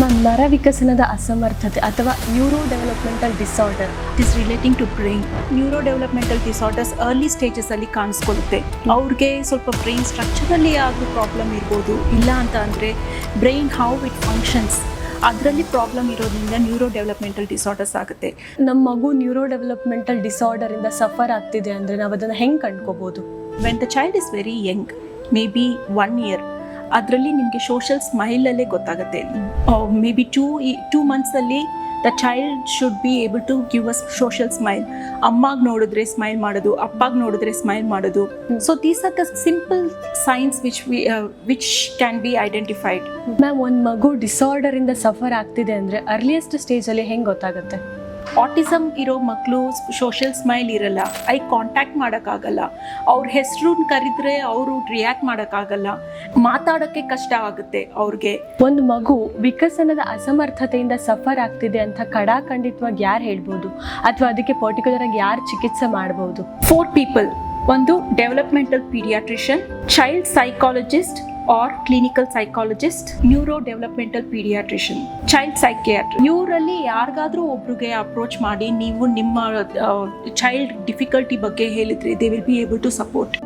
Ma'am ನರ ವಿಕಸನದ ಅಸಮರ್ಥತೆ ಅಥವಾ neuro developmental disorder is relating to brain neuro developmental disorders early ಸ್ಟೇಜಸಲ್ಲಿ ಕಾಣಿಸ್ಕೊಳ್ಳುತ್ತೆ. ಅವ್ರಿಗೆ ಸ್ವಲ್ಪ ಬ್ರೈನ್ ಸ್ಟ್ರಕ್ಚರಲ್ಲಿ ಆದರೂ ಪ್ರಾಬ್ಲಮ್ ಇರ್ಬೋದು. ಇಲ್ಲ ಅಂತ ಅಂದರೆ ಬ್ರೈನ್ ಹೌ ಇಟ್ ಫಂಕ್ಷನ್ಸ್ ಅದರಲ್ಲಿ ಪ್ರಾಬ್ಲಮ್ ಇರೋದ್ರಿಂದ ನ್ಯೂರೋ ಡೆವಲಪ್ಮೆಂಟಲ್ ಡಿಸಾರ್ಡರ್ಸ್ ಆಗುತ್ತೆ. ನಮ್ಮ ಮಗು ನ್ಯೂರೋ ಡೆವಲಪ್ಮೆಂಟಲ್ ಡಿಸಾರ್ಡರ್ ಇಂದ ಸಫರ್ ಆಗ್ತಿದೆ ಅಂದ್ರೆ ನಾವು ಅದನ್ನ ಹೆಂಗ್ ಕಂಡ್ಕೋಬಹುದು when the child is very young maybe one year ಅದರಲ್ಲಿ ನಿಮಗೆ ಸೋಷಲ್ ಸ್ಮೈಲಲ್ಲೇ ಗೊತ್ತಾಗುತ್ತೆ. May be two two ಮಂತ್ಸಲ್ಲಿ the child should be able to give us social smile ಅಮ್ಮಾಗ ನೋಡಿದ್ರೆ ಸ್ಮೈಲ್ ಮಾಡೋದು ಅಪ್ಪಾಗ ನೋಡಿದ್ರೆ ಸ್ಮೈಲ್ ಮಾಡೋದು. So these are the simple signs which we which can be identified ma'am ಒಂದು ಮಗು ಡಿಸಾರ್ಡರ್ ಇಂದ ಸಫರ್ ಆಗ್ತಿದೆ ಅಂದ್ರೆ ಅರ್ಲಿಯೆಸ್ಟ್ ಸ್ಟೇಜ್ ಅಲ್ಲಿ ಹೆಂಗ್ ಗೊತ್ತಾಗುತ್ತೆ? ಆಟಿಸಮ್ ಇರೋ ಮಕ್ಕಳು ಸೋಷಿಯಲ್ ಸ್ಮೈಲ್ ಇರಲ್ಲ. ಐ ಕಾಂಟ್ಯಾಕ್ಟ್ ಮಾಡೋಕ್ಕಾಗಲ್ಲ. ಅವ್ರ ಹೆಸರು ಕರೆದ್ರೆ ಅವರು ರಿಯಾಕ್ಟ್ ಮಾಡೋಕ್ಕಾಗಲ್ಲ. ಮಾತಾಡೋಕ್ಕೆ ಕಷ್ಟ ಆಗುತ್ತೆ ಅವ್ರಿಗೆ. ಒಂದು ಮಗು ವಿಕಸನದ ಅಸಮರ್ಥತೆಯಿಂದ ಸಫರ್ ಆಗ್ತಿದೆ ಅಂತ ಕಡಾಖಂಡಿತವಾಗಿ ಯಾರು ಹೇಳ್ಬೋದು? ಅಥವಾ ಅದಕ್ಕೆ ಪರ್ಟಿಕ್ಯುಲರ್ ಆಗಿ ಯಾರು ಚಿಕಿತ್ಸೆ ಮಾಡಬಹುದು ಫೋರ್ ಪೀಪಲ್ ಒಂದು developmental paediatrician child psychologist or clinical psychologist neuro developmental paediatrician child psychiatry ಇವರಲ್ಲಿ ಯಾರಿಗಾದ್ರೂ ಒಬ್ರಿಗೆ ಅಪ್ರೋಚ್ ಮಾಡಿ, ನೀವು ನಿಮ್ಮ ಚೈಲ್ಡ್ ಡಿಫಿಕಲ್ಟಿ ಬಗ್ಗೆ ಹೇಳಿದ್ರೆ they will be able to support